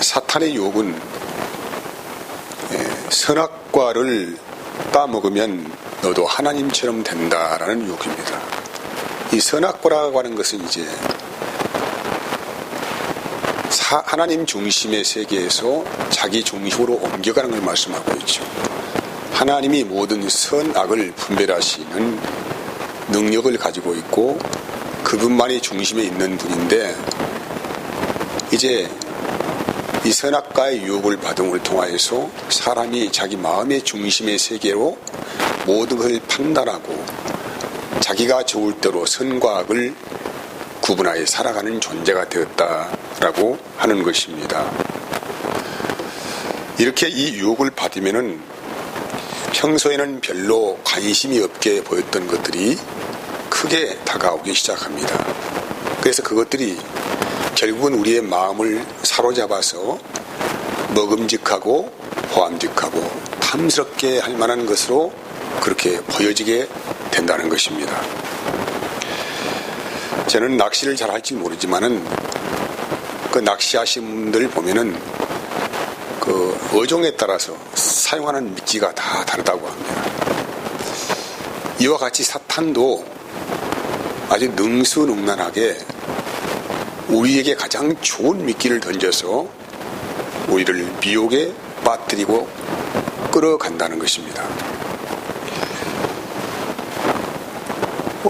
사탄의 유혹은 선악과를 따먹으면 너도 하나님처럼 된다라는 유혹입니다. 이 선악과라고 하는 것은 이제 하나님 중심의 세계에서 자기 중심으로 옮겨가는 걸 말씀하고 있죠. 하나님이 모든 선악을 분별하시는 능력을 가지고 있고 그분만이 중심에 있는 분인데 이제 이 선악과의 유혹을 받음을 통하여서 사람이 자기 마음의 중심의 세계로 모든 것을 판단하고 자기가 좋을 대로 선과 악을 구분하여 살아가는 존재가 되었다라고 하는 것입니다. 이렇게 이 유혹을 받으면은 평소에는 별로 관심이 없게 보였던 것들이 크게 다가오기 시작합니다. 그래서 그것들이 결국은 우리의 마음을 사로잡아서 먹음직하고 호암직하고 탐스럽게 할 만한 것으로 그렇게 보여지게 된다는 것입니다. 저는 낚시를 잘 할지 모르지만은 그 낚시하신 분들 보면은 그 어종에 따라서 사용하는 미끼가 다 다르다고 합니다. 이와 같이 사탄도 아주 능수능란하게 우리에게 가장 좋은 미끼를 던져서 우리를 미혹에 빠뜨리고 끌어간다는 것입니다.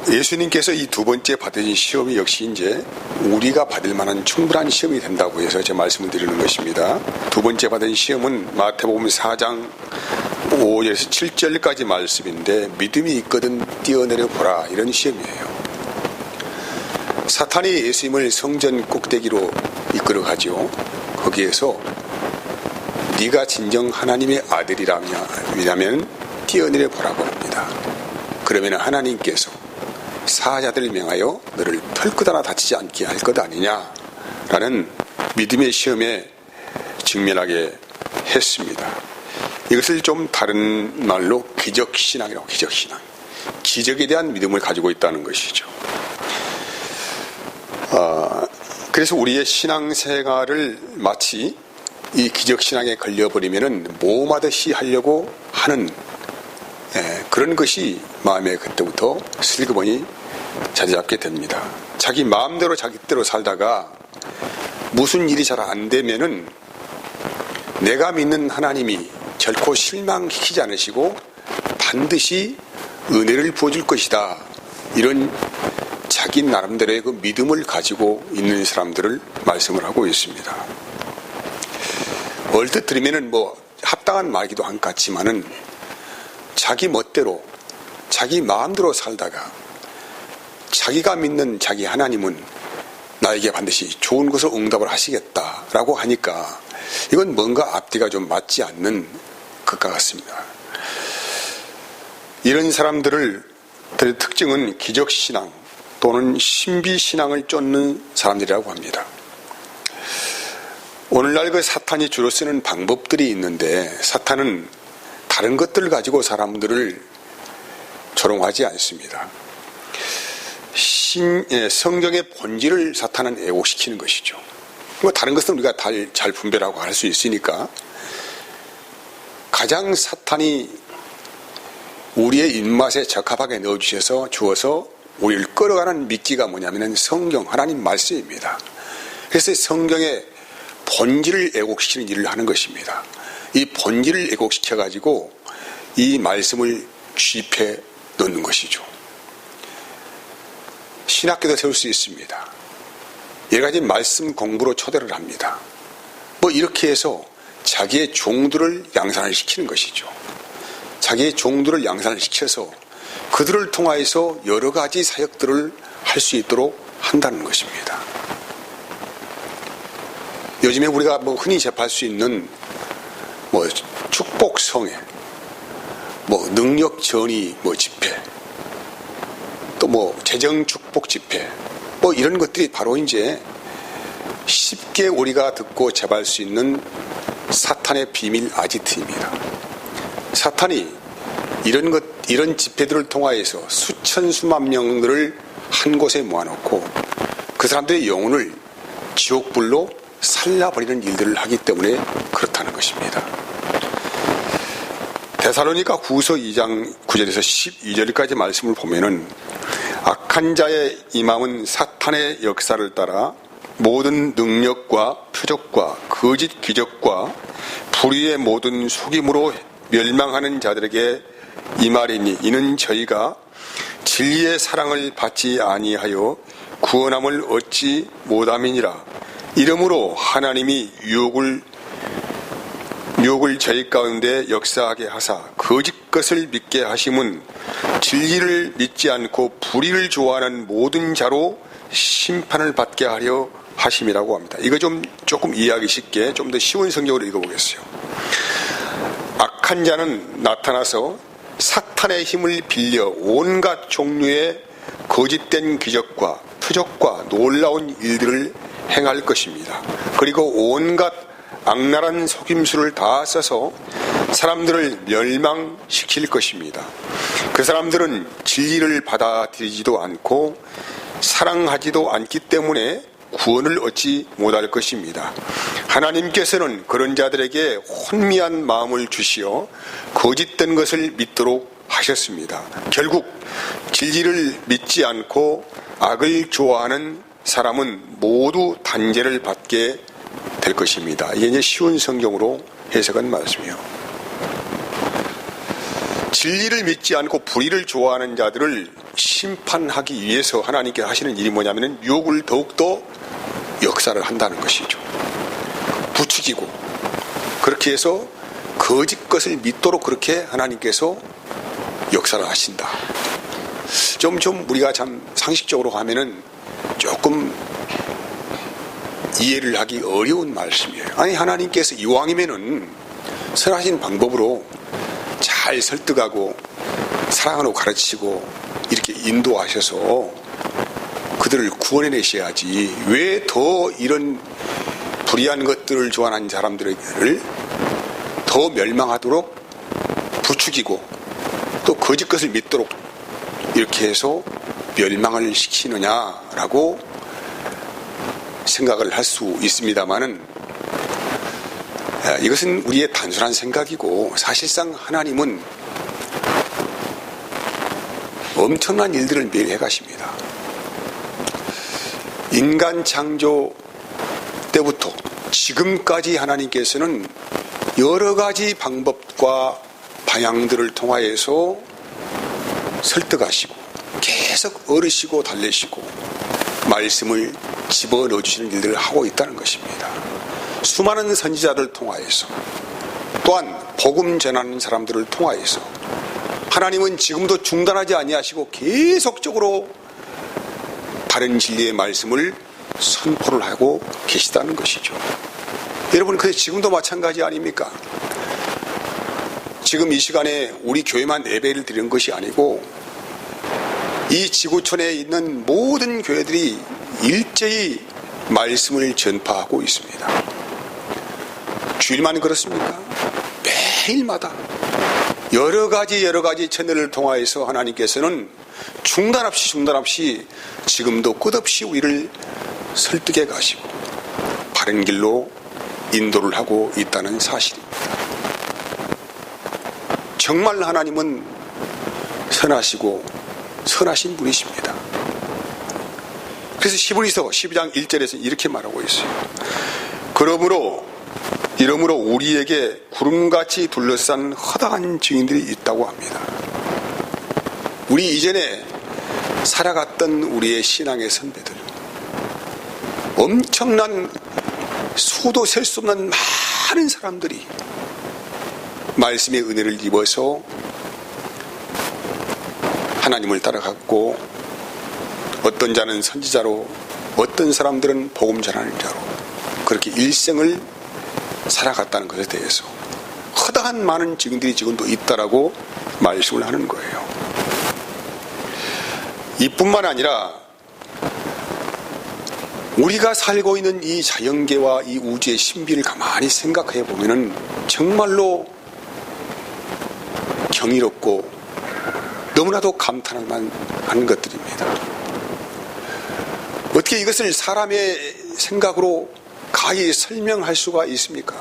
예수님께서 이 두 번째 받으신 시험이 역시 이제 우리가 받을 만한 충분한 시험이 된다고 해서 제 말씀을 드리는 것입니다. 두 번째 받은 시험은 마태복음 4장 5절에서 7절까지 말씀인데 믿음이 있거든 뛰어내려 보라 이런 시험이에요. 사탄이 예수님을 성전 꼭대기로 이끌어 가죠. 거기에서 네가 진정 하나님의 아들이라면 뛰어내려 보라고 합니다. 그러면 하나님께서 사자들 명하여 너를 털끝 하나 다치지 않게 할 것 아니냐라는 믿음의 시험에 직면하게 했습니다. 이것을 좀 다른 말로 기적신앙이라고 기적신앙. 기적에 대한 믿음을 가지고 있다는 것이죠. 어, 그래서 우리의 신앙생활을 마치 이 기적신앙에 걸려버리면 모험하듯이 하려고 하는 예, 그런 것이 마음에 그때부터 슬그머니 자리 잡게 됩니다. 자기 마음대로 자기 대로 살다가 무슨 일이 잘 안 되면은 내가 믿는 하나님이 결코 실망시키지 않으시고 반드시 은혜를 부어줄 것이다. 이런 자기 나름대로의 그 믿음을 가지고 있는 사람들을 말씀을 하고 있습니다. 얼뜻 들으면은 뭐 합당한 말기도 한것 같지만은 자기 멋대로 자기 마음대로 살다가 자기가 믿는 자기 하나님은 나에게 반드시 좋은 것을 응답을 하시겠다라고 하니까 이건 뭔가 앞뒤가 좀 맞지 않는 것과 같습니다. 이런 사람들을 특징은 기적신앙 또는 신비 신앙을 쫓는 사람들이라고 합니다. 오늘날 그 사탄이 주로 쓰는 방법들이 있는데 사탄은 다른 것들을 가지고 사람들을 조롱하지 않습니다. 신, 예, 성경의 본질을 사탄은 애곡시키는 것이죠. 뭐 다른 것은 우리가 잘 분별하고 할 수 있으니까 가장 사탄이 우리의 입맛에 적합하게 넣어주셔서 주어서 우리를 끌어가는 미끼가 뭐냐면 성경 하나님 말씀입니다. 그래서 성경의 본질을 애곡시키는 일을 하는 것입니다. 이 본질을 애곡시켜 가지고 이 말씀을 취입해 놓는 것이죠. 신학교도 세울 수 있습니다. 여러 가지 말씀 공부로 초대를 합니다. 뭐 이렇게 해서 자기의 종들을 양산을 시키는 것이죠. 자기의 종들을 양산을 시켜서 그들을 통하여서 여러 가지 사역들을 할 수 있도록 한다는 것입니다. 요즘에 우리가 뭐 흔히 접할 수 있는 뭐 축복 성회, 뭐 능력 전이 뭐 집회, 또 뭐 재정 축복 집회, 뭐 이런 것들이 바로 이제 쉽게 우리가 듣고 접할 수 있는 사탄의 비밀 아지트입니다. 사탄이 이런 것, 이런 집회들을 통하여서 수천 수만 명들을 한 곳에 모아놓고 그 사람들의 영혼을 지옥불로 살라버리는 일들을 하기 때문에 그렇다는 것입니다. 데살로니가 후서 2장 9절에서 12절까지 말씀을 보면은 악한 자의 임함은 사탄의 역사를 따라 모든 능력과 표적과 거짓 기적과 불의의 모든 속임으로 멸망하는 자들에게 이 말이니 이는 저희가 진리의 사랑을 받지 아니하여 구원함을 얻지 못함이니라. 이러므로 하나님이 유혹을 유혹을 저희 가운데 역사하게 하사 거짓 것을 믿게 하심은 진리를 믿지 않고 불의를 좋아하는 모든 자로 심판을 받게 하려 하심이라고 합니다. 이거 좀 조금 이해하기 쉽게 좀 더 쉬운 성경으로 읽어보겠어요. 악한 자는 나타나서 사탄의 힘을 빌려 온갖 종류의 거짓된 기적과 표적과 놀라운 일들을 행할 것입니다. 그리고 온갖 악랄한 속임수를 다 써서 사람들을 멸망시킬 것입니다. 그 사람들은 진리를 받아들이지도 않고 사랑하지도 않기 때문에 구원을 얻지 못할 것입니다. 하나님께서는 그런 자들에게 혼미한 마음을 주시어 거짓된 것을 믿도록 하셨습니다. 결국 진리를 믿지 않고 악을 좋아하는 사람은 모두 단죄를 받게 될 것입니다. 이게 이제 쉬운 성경으로 해석한 말씀이요. 진리를 믿지 않고 불의를 좋아하는 자들을 심판하기 위해서 하나님께 하시는 일이 뭐냐면 유혹을 더욱더 역사를 한다는 것이죠. 부추기고 그렇게 해서 거짓 것을 믿도록 그렇게 하나님께서 역사를 하신다. 좀, 좀 우리가 참 상식적으로 하면은 조금 이해를 하기 어려운 말씀이에요. 아니, 하나님께서 이왕이면은 선하신 방법으로 잘 설득하고 사랑하고 가르치고 이렇게 인도하셔서 그들을 구원해내셔야지 왜 더 이런 불의한 것들을 좋아하는 사람들을 더 멸망하도록 부추기고 또 거짓 것을 믿도록 이렇게 해서 멸망을 시키느냐라고 생각을 할 수 있습니다만은 이것은 우리의 단순한 생각이고 사실상 하나님은 엄청난 일들을 매일 해가십니다. 인간 창조 때부터 지금까지 하나님께서는 여러 가지 방법과 방향들을 통하여서 설득하시고 계속 어르시고 달래시고 말씀을 집어넣어 주시는 일들을 하고 있다는 것입니다. 수많은 선지자들 통하여서 또한 복음 전하는 사람들을 통하여서 하나님은 지금도 중단하지 아니하시고 계속적으로 바른 진리의 말씀을 선포를 하고 계시다는 것이죠. 여러분, 그 지금도 마찬가지 아닙니까? 지금 이 시간에 우리 교회만 예배를 드리는 것이 아니고 이 지구촌에 있는 모든 교회들이 일제히 말씀을 전파하고 있습니다. 주일만 그렇습니까? 매일마다 여러 가지 여러 가지 채널을 통하여서 하나님께서는 중단 없이 중단 없이 지금도 끝없이 우리를 설득해 가시고 바른 길로 인도를 하고 있다는 사실입니다. 정말 하나님은 선하시고 선하신 분이십니다. 그래서 시브리서 12장 1절에서 이렇게 말하고 있어요. 그러므로 이러므로 우리에게 구름같이 둘러싼 허다한 증인들이 있다고 합니다. 우리 이전에 살아갔던 우리의 신앙의 선배들 엄청난 수도 셀 수 없는 많은 사람들이 말씀의 은혜를 입어서 하나님을 따라갔고 어떤 자는 선지자로 어떤 사람들은 복음 전하는 자로 그렇게 일생을 살아갔다는 것에 대해서 허다한 많은 증인들이 지금도 있다라고 말씀을 하는 거예요. 이뿐만 아니라 우리가 살고 있는 이 자연계와 이 우주의 신비를 가만히 생각해 보면은 정말로 경이롭고 너무나도 감탄할 만한 것들입니다. 어떻게 이것을 사람의 생각으로 가히 설명할 수가 있습니까?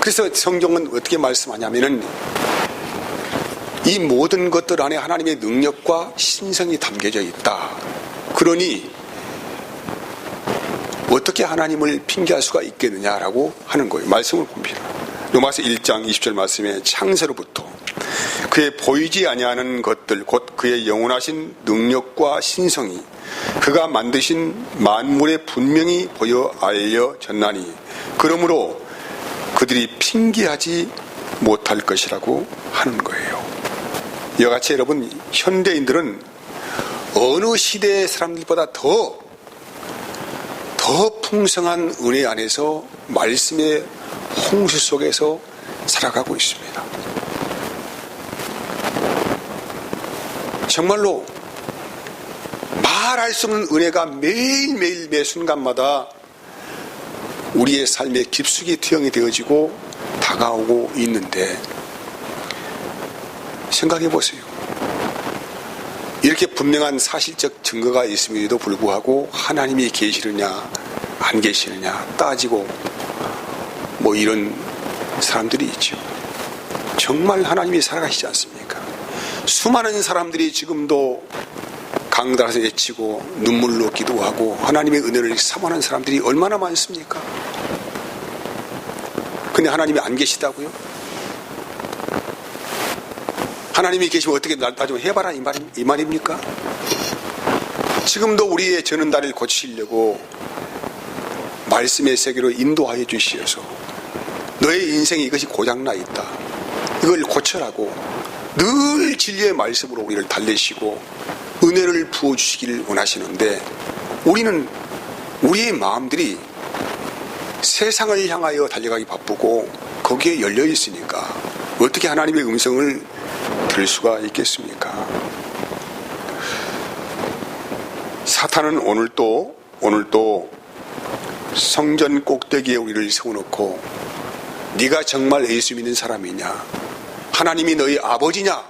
그래서 성경은 어떻게 말씀하냐면은 이 모든 것들 안에 하나님의 능력과 신성이 담겨져 있다. 그러니 어떻게 하나님을 핑계할 수가 있겠느냐라고 하는 거예요. 말씀을 봅니다. 로마서 1장 20절 말씀에 창세로부터 그의 보이지 아니하는 것들 곧 그의 영원하신 능력과 신성이 그가 만드신 만물에 분명히 보여 알려졌나니 그러므로 그들이 핑계하지 못할 것이라고 하는 거예요. 이와 같이 여러분 현대인들은 어느 시대의 사람들보다 더, 더 풍성한 은혜 안에서 말씀의 홍수 속에서 살아가고 있습니다. 정말로 말할 수 없는 은혜가 매일매일 매 순간마다 우리의 삶의 깊숙이 투영이 되어지고 다가오고 있는데 생각해 보세요. 이렇게 분명한 사실적 증거가 있음에도 불구하고 하나님이 계시느냐 안 계시느냐 따지고 뭐 이런 사람들이 있죠. 정말 하나님이 살아가시지 않습니까? 수많은 사람들이 지금도 강달아서 외치고 눈물로 기도하고 하나님의 은혜를 사모하는 사람들이 얼마나 많습니까? 근데 하나님이 안 계시다고요? 하나님이 계시면 어떻게 나좀 해봐라 이, 말, 이 말입니까? 지금도 우리의 저는 다리를 고치려고 말씀의 세계로 인도하여 주시어서 너의 인생에 이것이 고장나 있다. 이걸 고쳐라고 늘 진리의 말씀으로 우리를 달래시고 은혜를 부어주시기를 원하시는데 우리는 우리의 마음들이 세상을 향하여 달려가기 바쁘고 거기에 열려 있으니까 어떻게 하나님의 음성을 들을 수가 있겠습니까? 사탄은 오늘도 오늘도 성전 꼭대기에 우리를 세워놓고 네가 정말 예수 믿는 사람이냐 하나님이 너희 아버지냐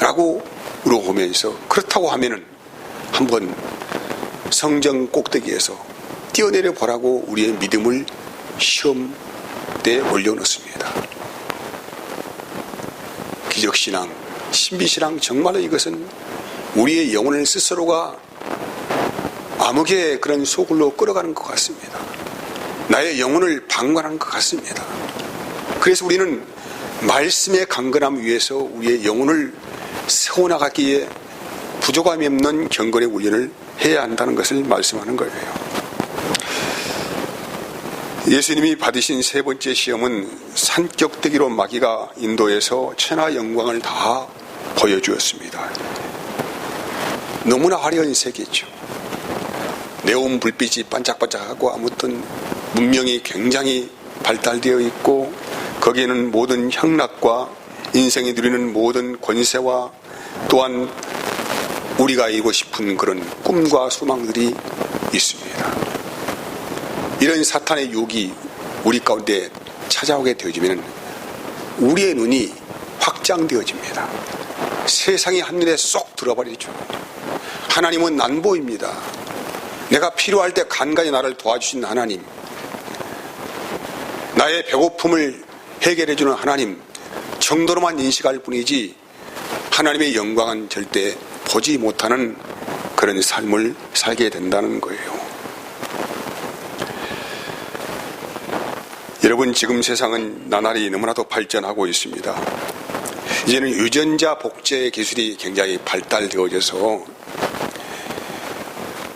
라고 물어보면서 그렇다고 하면은 한번 성전 꼭대기에서 뛰어내려 보라고 우리의 믿음을 시험대에 올려놓습니다. 기적신앙, 신비신앙 정말로 이것은 우리의 영혼을 스스로가 암흑의 그런 소굴로 끌어가는 것 같습니다. 나의 영혼을 방관하는 것 같습니다. 그래서 우리는 말씀의 강건함 위에서 우리의 영혼을 세워나가기에 부족함이 없는 경건의 훈련을 해야 한다는 것을 말씀하는 거예요. 예수님이 받으신 세 번째 시험은 산격대기로 마귀가 인도에서 천하 영광을 다 보여주었습니다. 너무나 화려한 세계죠. 네온 불빛이 반짝반짝하고 아무튼 문명이 굉장히 발달되어 있고 거기에는 모든 향락과 인생이 누리는 모든 권세와 또한 우리가 이고 싶은 그런 꿈과 소망들이 있습니다. 이런 사탄의 유혹이 우리 가운데 찾아오게 되어지면 우리의 눈이 확장되어집니다. 세상이 한눈에 쏙 들어버리죠. 하나님은 안 보입니다. 내가 필요할 때 간간히 나를 도와주신 하나님, 나의 배고픔을 해결해주는 하나님 정도로만 인식할 뿐이지 하나님의 영광은 절대 보지 못하는 그런 삶을 살게 된다는 거예요. 여러분 지금 세상은 나날이 너무나도 발전하고 있습니다. 이제는 유전자 복제 기술이 굉장히 발달되어져서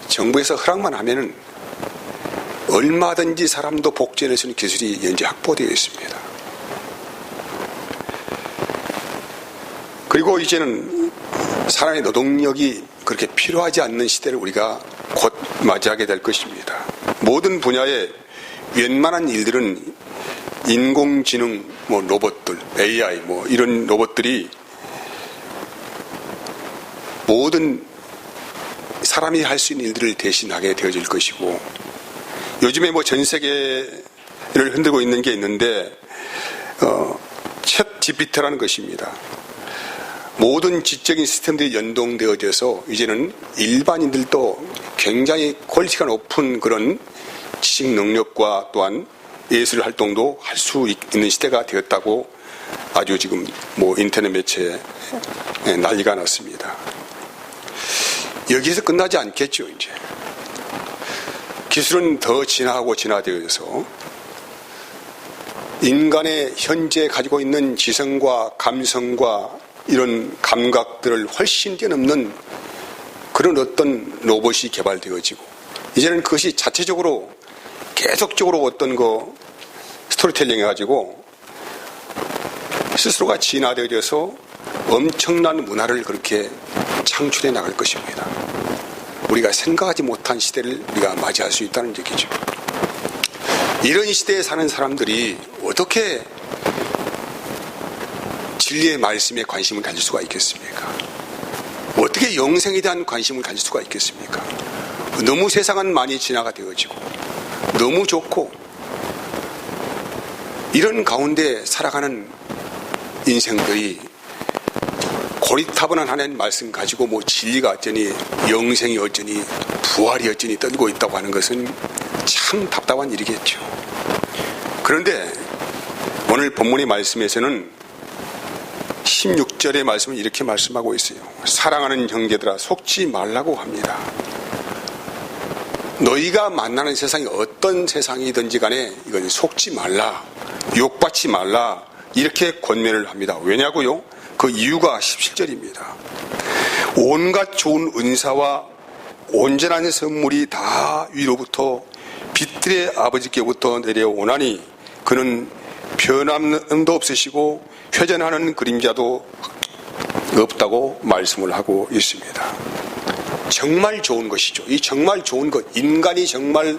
정부에서 허락만 하면은 얼마든지 사람도 복제할 수 있는 기술이 현재 확보되어 있습니다. 그리고 이제는 사람의 노동력이 그렇게 필요하지 않는 시대를 우리가 곧 맞이하게 될 것입니다. 모든 분야의 웬만한 일들은 인공지능 뭐 로봇들, AI 뭐 이런 로봇들이 모든 사람이 할 수 있는 일들을 대신하게 되어질 것이고 요즘에 뭐 전 세계를 흔들고 있는 게 있는데 어, 챗 GPT라는 것입니다. 모든 지적인 시스템들이 연동되어져서 이제는 일반인들도 굉장히 퀄리티가 높은 그런 지식 능력과 또한 예술 활동도 할 수 있는 시대가 되었다고 아주 지금 뭐 인터넷 매체에 난리가 났습니다. 여기서 끝나지 않겠죠, 이제. 기술은 더 진화하고 진화되어서 인간의 현재 가지고 있는 지성과 감성과 이런 감각들을 훨씬 뛰어넘는 그런 어떤 로봇이 개발되어지고 이제는 그것이 자체적으로 계속적으로 어떤 거 스토리텔링 해가지고 스스로가 진화되어져서 엄청난 문화를 그렇게 창출해 나갈 것입니다. 우리가 생각하지 못한 시대를 우리가 맞이할 수 있다는 얘기죠. 이런 시대에 사는 사람들이 어떻게 진리의 말씀에 관심을 가질 수가 있겠습니까? 어떻게 영생에 대한 관심을 가질 수가 있겠습니까? 너무 세상은 많이 진화가 되어지고 너무 좋고 이런 가운데 살아가는 인생들이 고리타분한 하나님 말씀 가지고 뭐 진리가 어쩌니 영생이 어쩌니 부활이 어쩌니 떨고 있다고 하는 것은 참 답답한 일이겠죠. 그런데 오늘 본문의 말씀에서는 16절의 말씀을 이렇게 말씀하고 있어요. 사랑하는 형제들아 속지 말라고 합니다. 너희가 만나는 세상이 어 떤 세상이든지 간에 이건 속지 말라, 욕받지 말라 이렇게 권면을 합니다. 왜냐고요? 그 이유가 17절입니다. 온갖 좋은 은사와 온전한 선물이 다 위로부터 빛들의 아버지께부터 내려오나니 그는 변함도 없으시고 회전하는 그림자도 없다고 말씀을 하고 있습니다. 정말 좋은 것이죠. 이 정말 좋은 것, 인간이 정말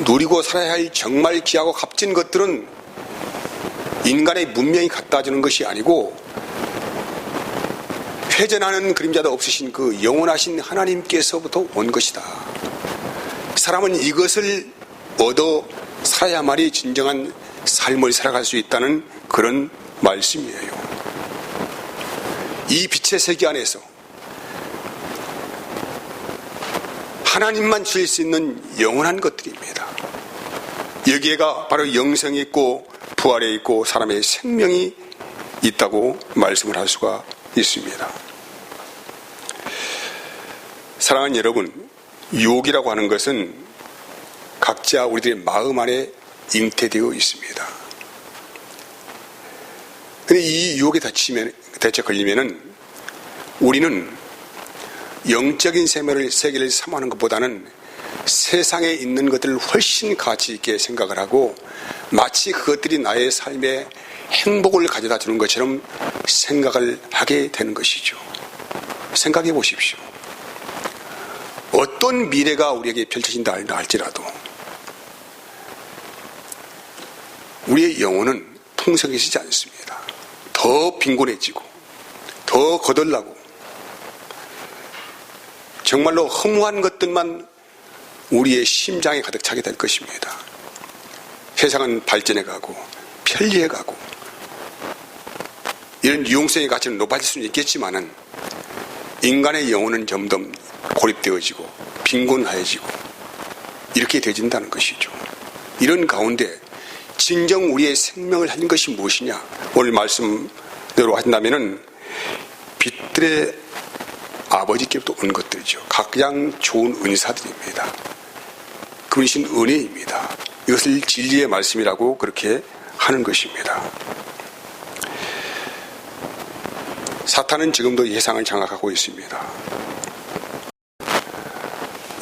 누리고 살아야 할 정말 귀하고 값진 것들은 인간의 문명이 갖다 주는 것이 아니고 회전하는 그림자도 없으신 그 영원하신 하나님께서부터 온 것이다. 사람은 이것을 얻어 살아야만이 진정한 삶을 살아갈 수 있다는 그런 말씀이에요. 이 빛의 세계 안에서 하나님만 주실 수 있는 영원한 것들입니다. 여기에가 바로 영생이 있고 부활에 있고 사람의 생명이 있다고 말씀을 할 수가 있습니다. 사랑하는 여러분, 유혹이라고 하는 것은 각자 우리들의 마음 안에 잉태되어 있습니다. 근데 이 유혹에 다치면, 대체 걸리면은 우리는 영적인 세계를, 세계를 삼하는 것보다는 세상에 있는 것들을 훨씬 가치 있게 생각을 하고 마치 그것들이 나의 삶에 행복을 가져다 주는 것처럼 생각을 하게 되는 것이죠. 생각해 보십시오. 어떤 미래가 우리에게 펼쳐진다 할지라도 우리의 영혼은 풍성해지지 않습니다. 더 빈곤해지고 더 거덜나고 정말로 허무한 것들만 우리의 심장에 가득 차게 될 것입니다. 세상은 발전해 가고 편리해 가고 이런 유용성의 가치는 높아질 수는 있겠지만은 인간의 영혼은 점점 고립되어지고 빈곤하여지고 이렇게 되진다는 것이죠. 이런 가운데 진정 우리의 생명을 한 것이 무엇이냐? 오늘 말씀대로 한다면은 빛들의 아버지께부터 온 것 들이죠. 가장 좋은 은사들입니다. 그분이신 은혜입니다. 이것을 진리의 말씀이라고 그렇게 하는 것입니다. 사탄은 지금도 예상을 장악하고 있습니다.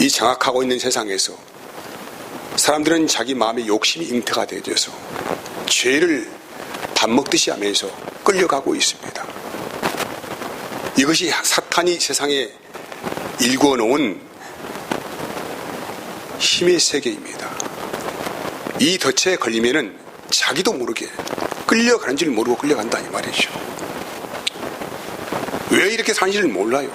이 장악하고 있는 세상에서 사람들은 자기 마음의 욕심이 잉태가 되어서 죄를 밥 먹듯이 하면서 끌려가고 있습니다. 이것이 사탄이 세상에 일구어 놓은 힘의 세계입니다. 이 덫에 걸리면은 자기도 모르게 끌려가는 줄 모르고 끌려간다 이 말이죠. 왜 이렇게 사는지를 몰라요.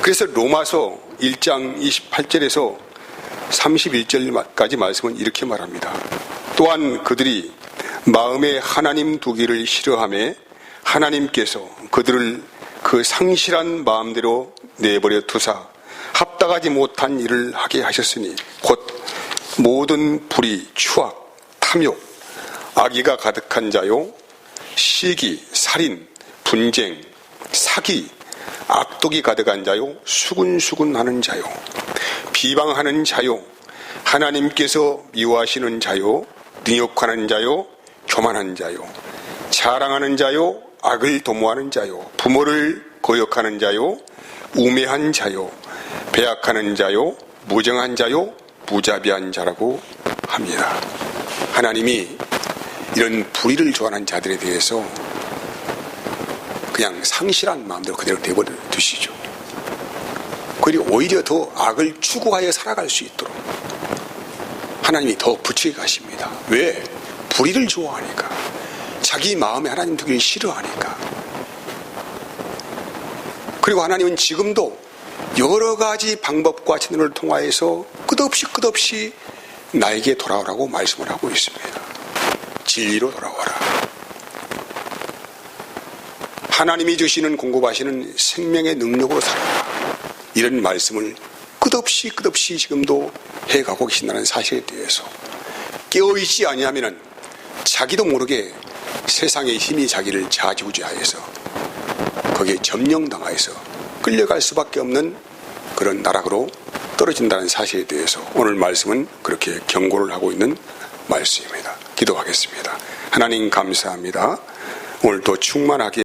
그래서 로마서 1장 28절에서 31절까지 말씀은 이렇게 말합니다. 또한 그들이 마음에 하나님 두기를 싫어함에 하나님께서 그들을 그 상실한 마음대로 내버려 두사 합당하지 못한 일을 하게 하셨으니 곧 모든 불의, 추악, 탐욕, 악의가 가득한 자요, 시기, 살인, 분쟁, 사기, 악독이 가득한 자요, 수군수군하는 자요, 비방하는 자요, 하나님께서 미워하시는 자요, 능욕하는 자요, 교만한 자요, 자랑하는 자요, 악을 도모하는 자요, 부모를 거역하는 자요, 우매한 자요, 배약하는 자요, 무정한 자요, 무자비한 자라고 합니다. 하나님이 이런 불의를 좋아하는 자들에 대해서 그냥 상실한 마음대로 그대로 내버려 두시죠. 그리고 오히려 더 악을 추구하여 살아갈 수 있도록 하나님이 더 부추겨 가십니다. 왜? 불의를 좋아하니까. 자기 마음에 하나님 두기를 싫어하니까. 그리고 하나님은 지금도 여러 가지 방법과 채널을 통하여서 끝없이 끝없이 나에게 돌아오라고 말씀을 하고 있습니다. 진리로 돌아와라. 하나님이 주시는 공급하시는 생명의 능력으로 살아라. 이런 말씀을 끝없이 끝없이 지금도 해가고 계신다는 사실에 대해서 깨어있지 아니하면은 자기도 모르게 세상의 힘이 자기를 좌지우지하여서 거기에 점령당하여서 끌려갈 수밖에 없는 그런 나락으로 떨어진다는 사실에 대해서 오늘 말씀은 그렇게 경고를 하고 있는 말씀입니다. 기도하겠습니다. 하나님 감사합니다. 오늘도 충만하게